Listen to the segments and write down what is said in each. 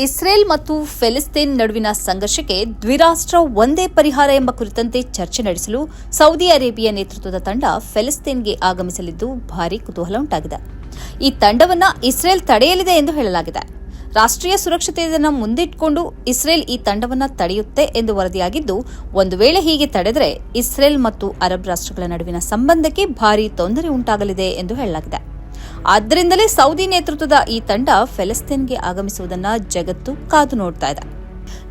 Israel ಮತ್ತು ಫೆಲಿಸ್ತೀನ್ ನಡುವಿನ ಸಂಘರ್ಷಕ್ಕೆ ದ್ವಿರಾಷ್ಟ್ರ ಒಂದೇ ಪರಿಹಾರ ಎಂಬ ಕುರಿತಂತೆ ಚರ್ಚೆ ನಡೆಸಲು ಸೌದಿ ಅರೇಬಿಯಾ ನೇತೃತ್ವದ ತಂಡ ಫೆಲಿಸ್ತೀನ್ಗೆ ಆಗಮಿಸಲಿದ್ದು ಭಾರೀ ಕುತೂಹಲ ಉಂಟಾಗಿದೆ. ಈ ತಂಡವನ್ನು ಇಸ್ರೇಲ್ ತಡೆಯಲಿದೆ ಎಂದು ಹೇಳಲಾಗಿದೆ. ರಾಷ್ಟ್ರೀಯ ಸುರಕ್ಷತೆಯನ್ನು ಮುಂದಿಟ್ಟುಕೊಂಡು ಇಸ್ರೇಲ್ ಈ ತಂಡವನ್ನು ತಡೆಯುತ್ತೆ ಎಂದು ವರದಿಯಾಗಿದ್ದು, ಒಂದು ವೇಳೆ ಹೀಗೆ ತಡೆದರೆ ಇಸ್ರೇಲ್ ಮತ್ತು ಅರಬ್ ರಾಷ್ಟ್ರಗಳ ನಡುವಿನ ಸಂಬಂಧಕ್ಕೆ ಭಾರೀ ತೊಂದರೆ ಉಂಟಾಗಲಿದೆ ಎಂದು ಹೇಳಲಾಗಿದೆ. ಆದ್ದರಿಂದಲೇ ಸೌದಿ ನೇತೃತ್ವದ ಈ ತಂಡ ಫೆಲೆಸ್ತೀನ್ಗೆ ಆಗಮಿಸುವುದನ್ನ ಜಗತ್ತು ಕಾದು ನೋಡ್ತಾ ಇದೆ.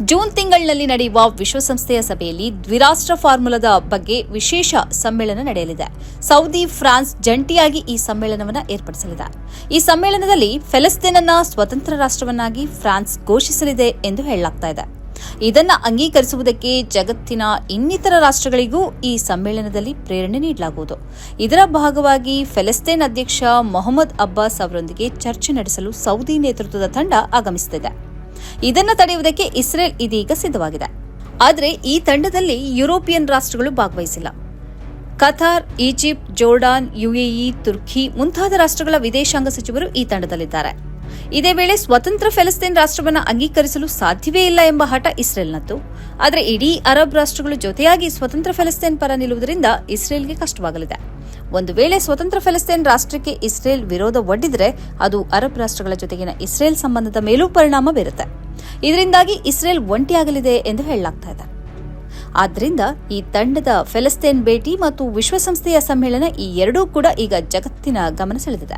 ಜೂನ್ ತಿಂಗಳಿನಲ್ಲಿ ನಡೆಯುವ ವಿಶ್ವಸಂಸ್ಥೆಯ ಸಭೆಯಲ್ಲಿ ದ್ವಿರಾಷ್ಟ್ರ ಫಾರ್ಮುಲಾದ ಬಗ್ಗೆ ವಿಶೇಷ ಸಮ್ಮೇಳನ ನಡೆಯಲಿದೆ. ಸೌದಿ, ಫ್ರಾನ್ಸ್ ಜಂಟಿಯಾಗಿ ಈ ಸಮ್ಮೇಳನವನ್ನು ಏರ್ಪಡಿಸಲಿದೆ. ಈ ಸಮ್ಮೇಳನದಲ್ಲಿ ಫೆಲಿಸ್ತೀನನ್ನ ಸ್ವತಂತ್ರ ರಾಷ್ಟ್ರವನ್ನಾಗಿ ಫ್ರಾನ್ಸ್ ಘೋಷಿಸಲಿದೆ ಎಂದು ಹೇಳಲಾಗ್ತಾ ಇದೆ. ಇದನ್ನ ಅಂಗೀಕರಿಸುವುದಕ್ಕೆ ಜಗತ್ತಿನ ಇನ್ನಿತರ ರಾಷ್ಟ್ರಗಳಿಗೂ ಈ ಸಮ್ಮೇಳನದಲ್ಲಿ ಪ್ರೇರಣೆ ನೀಡಲಾಗುವುದು. ಇದರ ಭಾಗವಾಗಿ ಫೆಲೆಸ್ತೇನ್ ಅಧ್ಯಕ್ಷ ಮೊಹಮ್ಮದ್ ಅಬ್ಬಾಸ್ ಅವರೊಂದಿಗೆ ಚರ್ಚೆ ನಡೆಸಲು ಸೌದಿ ನೇತೃತ್ವದ ತಂಡ ಆಗಮಿಸುತ್ತಿದೆ. ಇದನ್ನು ತಡೆಯುವುದಕ್ಕೆ ಇಸ್ರೇಲ್ ಇದೀಗ ಸಿದ್ಧವಾಗಿದೆ. ಆದರೆ ಈ ತಂಡದಲ್ಲಿ ಯುರೋಪಿಯನ್ ರಾಷ್ಟ್ರಗಳು ಭಾಗವಹಿಸಿಲ್ಲ. ಕತಾರ್, ಈಜಿಪ್ಟ್, ಜೋರ್ಡಾನ್, ಯುಎಇ, ತುರ್ಕಿ ಮುಂತಾದ ರಾಷ್ಟ್ರಗಳ ವಿದೇಶಾಂಗ ಸಚಿವರು ಈ ತಂಡದಲ್ಲಿದ್ದಾರೆ. ಇದೇ ವೇಳೆ ಸ್ವತಂತ್ರ ಫೆಲಸ್ತೀನ್ ರಾಷ್ಟ್ರವನ್ನು ಅಂಗೀಕರಿಸಲು ಸಾಧ್ಯವೇ ಇಲ್ಲ ಎಂಬ ಹಠ ಇಸ್ರೇಲ್ನದ್ದು. ಆದರೆ ಇಡೀ ಅರಬ್ ರಾಷ್ಟ್ರಗಳು ಜೊತೆಯಾಗಿ ಸ್ವತಂತ್ರ ಫೆಲಸ್ತೀನ್ ಪರ ನಿಲ್ಲುವುದರಿಂದ ಇಸ್ರೇಲ್ಗೆ ಕಷ್ಟವಾಗಲಿದೆ. ಒಂದು ವೇಳೆ ಸ್ವತಂತ್ರ ಫೆಲಸ್ತೀನ್ ರಾಷ್ಟ್ರಕ್ಕೆ ಇಸ್ರೇಲ್ ವಿರೋಧ ಒಡ್ಡಿದರೆ ಅದು ಅರಬ್ ರಾಷ್ಟ್ರಗಳ ಜೊತೆಗಿನ ಇಸ್ರೇಲ್ ಸಂಬಂಧದ ಮೇಲೂ ಪರಿಣಾಮ ಬೀರುತ್ತೆ. ಇದರಿಂದಾಗಿ ಇಸ್ರೇಲ್ ಒಂಟಿಯಾಗಲಿದೆ ಎಂದು ಹೇಳಲಾಗ್ತಾ ಇದೆ. ಆದ್ದರಿಂದ ಈ ತಂಡದ ಫೆಲಸ್ತೀನ್ ಭೇಟಿ ಮತ್ತು ವಿಶ್ವಸಂಸ್ಥೆಯ ಸಮ್ಮೇಳನ ಈ ಎರಡೂ ಕೂಡ ಈಗ ಜಗತ್ತಿನ ಗಮನ ಸೆಳೆದಿದೆ.